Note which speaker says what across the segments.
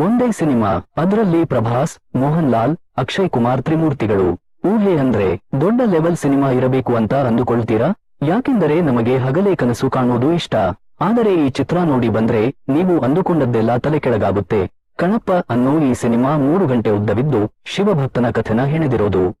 Speaker 1: ಒಂದೇ ಸಿನಿಮಾ, ಅದರಲ್ಲಿ ಪ್ರಭಾಸ್ ಮೋಹನ್ ಲಾಲ್ ಅಕ್ಷಯ್ ಕುಮಾರ್ ತ್ರಿಮೂರ್ತಿಗಳು. ಊಹೆ ಅಂದ್ರೆ, ದೊಡ್ಡ ಲೆವೆಲ್ ಸಿನಿಮಾ ಇರಬೇಕು ಅಂತ ಅಂದುಕೊಳ್ತೀರಾ? ಯಾಕೆಂದರೆ ನಮಗೆ ಹಗಲೇ ಕನಸು ಕಾಣುವುದು ಇಷ್ಟ. ಆದರೆ ಈ ಚಿತ್ರ ನೋಡಿ ಬಂದ್ರೆ, ನೀವು ಅಂದುಕೊಂಡದ್ದೆಲ್ಲ ತಲೆ ಕೆಳಗಾಗುತ್ತೆ ಕಣಪ್ಪ ಅನ್ನೋ ಈ ಸಿನಿಮಾ ಮೂರು ಗಂಟೆ ಉದ್ದವಿದ್ದು, ಶಿವಭಕ್ತನ ಕಥನ ಹೆಣೆದಿರೋದು.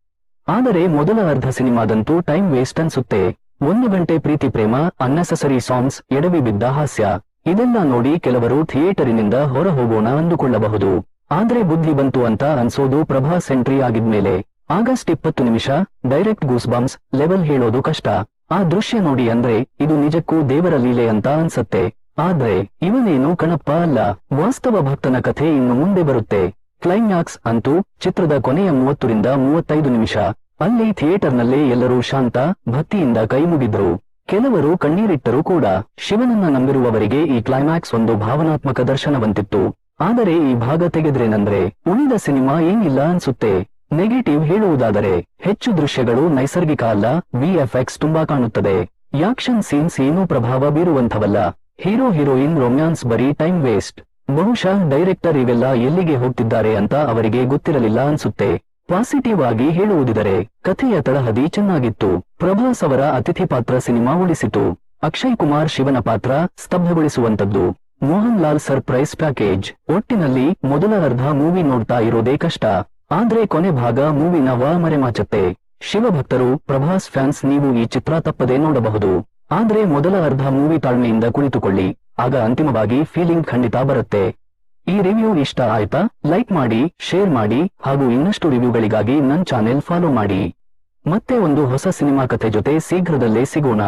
Speaker 1: ಆದರೆ ಮೊದಲ ಅರ್ಧ ಸಿನಿಮಾದಂತೂ ಟೈಮ್ ವೇಸ್ಟ್ ಅನ್ಸುತ್ತೆ. ಒಂದು ಗಂಟೆ ಪ್ರೀತಿ ಪ್ರೇಮ ಅನ್ನೆಸಸರಿ ಸಾಂಗ್ಸ್ ಎಡವಿ ಬಿದ್ದ ಹಾಸ್ಯ. ಇದೆಲ್ಲ ನೋಡಿ ಕೆಲವರು ಥಿಯೇಟರಿನಿಂದ ಹೊರ ಹೋಗೋಣ ಅಂದುಕೊಳ್ಳಬಹುದು. ಆದ್ರೆ ಬುದ್ಧಿ ಬಂತು ಅಂತ ಅನ್ಸೋದು ಪ್ರಭಾ ಸೆಂಟ್ರಿ ಆಗಿದ್ಮೇಲೆ. ಆಗಸ್ಟ್ ಇಪ್ಪತ್ತು ನಿಮಿಷ, ಡೈರೆಕ್ಟ್ ಗೂಸ್ ಬಾಂಬ್ಸ್ ಲೆವೆಲ್ ಹೇಳೋದು ಕಷ್ಟ. ಆ ದೃಶ್ಯ ನೋಡಿ ಅಂದ್ರೆ ಇದು ನಿಜಕ್ಕೂ ದೇವರ ಲೀಲೆ ಅಂತ ಅನ್ಸತ್ತೆ. ಆದ್ರೆ ಇವನೇನು ಕಣಪ್ಪ ಅಲ್ಲ. ವಾಸ್ತವ ಭಕ್ತನ ಕಥೆ ಇನ್ನು ಮುಂದೆ ಬರುತ್ತೆ. ಕ್ಲೈಮ್ಯಾಕ್ಸ್ ಅಂತೂ ಚಿತ್ರದ ಕೊನೆಯ ಮೂವತ್ತರಿಂದ ಮೂವತ್ತೈದು ನಿಮಿಷ. ಅಲ್ಲಿ ಥಿಯೇಟರ್ನಲ್ಲೇ ಎಲ್ಲರೂ ಶಾಂತ, ಭಕ್ತಿಯಿಂದ ಕೈ ಮುಗಿದ್ರು. ಕೆಲವರು ಕಣ್ಣೀರಿಟ್ಟರೂ ಕೂಡ ಶಿವನನ್ನ ನಂಬಿರುವವರಿಗೆ ಈ ಕ್ಲೈಮ್ಯಾಕ್ಸ್ ಒಂದು ಭಾವನಾತ್ಮಕ ದರ್ಶನವಂತಿತ್ತು. ಆದರೆ ಈ ಭಾಗ ತೆಗೆದ್ರೇನಂದ್ರೆ, ಉಳಿದ ಸಿನಿಮಾ ಏನಿಲ್ಲ ಅನ್ಸುತ್ತೆ. ನೆಗೆಟಿವ್ ಹೇಳುವುದಾದರೆ, ಹೆಚ್ಚು ದೃಶ್ಯಗಳು ನೈಸರ್ಗಿಕ ಅಲ್ಲ ವಿಎಫ್ಎಕ್ಸ್ ತುಂಬಾ ಕಾಣುತ್ತದೆ. ಯಾಕ್ಷನ್ ಸೀನ್ಸ್ ಏನೂ ಪ್ರಭಾವ ಬೀರುವಂಥವಲ್ಲ. ಹೀರೋ ಹೀರೋಯಿನ್ ರೊಮ್ಯಾನ್ಸ್ ಬರೀ ಟೈಮ್ ವೇಸ್ಟ್ ಬಹುಶಃ ಡೈರೆಕ್ಟರ್ ಇವೆಲ್ಲ ಎಲ್ಲಿಗೆ ಹೋಗ್ತಿದ್ದಾರೆ ಅಂತ ಅವರಿಗೆ ಗೊತ್ತಿರಲಿಲ್ಲ ಅನ್ಸುತ್ತೆ. ಪಾಸಿಟಿವ್ ಆಗಿ ಹೇಳುವುದಿದರೆ ಕಥೆಯ ತಳಹದಿ ಚೆನ್ನಾಗಿತ್ತು. ಪ್ರಭಾಸ್ ಅವರ ಅತಿಥಿ ಪಾತ್ರ ಸಿನಿಮಾ ಉಳಿಸಿತು. ಅಕ್ಷಯ್ ಕುಮಾರ್ ಶಿವನ ಪಾತ್ರ ಸ್ತಬ್ಧಗೊಳಿಸುವಂತದ್ದು ಮೋಹನ್ ಲಾಲ್ ಸರ್ಪ್ರೈಸ್ ಪ್ಯಾಕೇಜ್. ಒಟ್ಟಿನಲ್ಲಿ ಮೊದಲ ಅರ್ಧ ಮೂವಿ ನೋಡ್ತಾ ಇರೋದೇ ಕಷ್ಟ. ಆದ್ರೆ ಕೊನೆ ಭಾಗ ಮೂವಿನ ವಾ ಮರೆಮಾಚತ್ತೆ ಶಿವಭಕ್ತರು, ಪ್ರಭಾಸ್ ಫ್ಯಾನ್ಸ್ ನೀವು ಈ ಚಿತ್ರ ತಪ್ಪದೆ ನೋಡಬಹುದು. ಆದ್ರೆ ಮೊದಲ ಅರ್ಧ ಮೂವಿ ತಾಳ್ಮೆಯಿಂದ ಕುಳಿತುಕೊಳ್ಳಿ. ಆಗ ಅಂತಿಮವಾಗಿ ಫೀಲಿಂಗ್ ಖಂಡಿತ ಬರುತ್ತೆ. ಈ ರಿವ್ಯೂ ಇಷ್ಟ ಆಯ್ತಾ? ಲೈಕ್ ಮಾಡಿ ಶೇರ್ ಮಾಡಿ, ಹಾಗೂ ಇನ್ನಷ್ಟು ರಿವ್ಯೂಗಳಿಗಾಗಿ ನನ್ನ ಚಾನೆಲ್ ಫಾಲೋ ಮಾಡಿ. ಮತ್ತೆ ಒಂದು ಹೊಸ ಸಿನಿಮಾ ಕಥೆ ಜೊತೆ ಶೀಘ್ರದಲ್ಲೇ ಸಿಗೋಣ.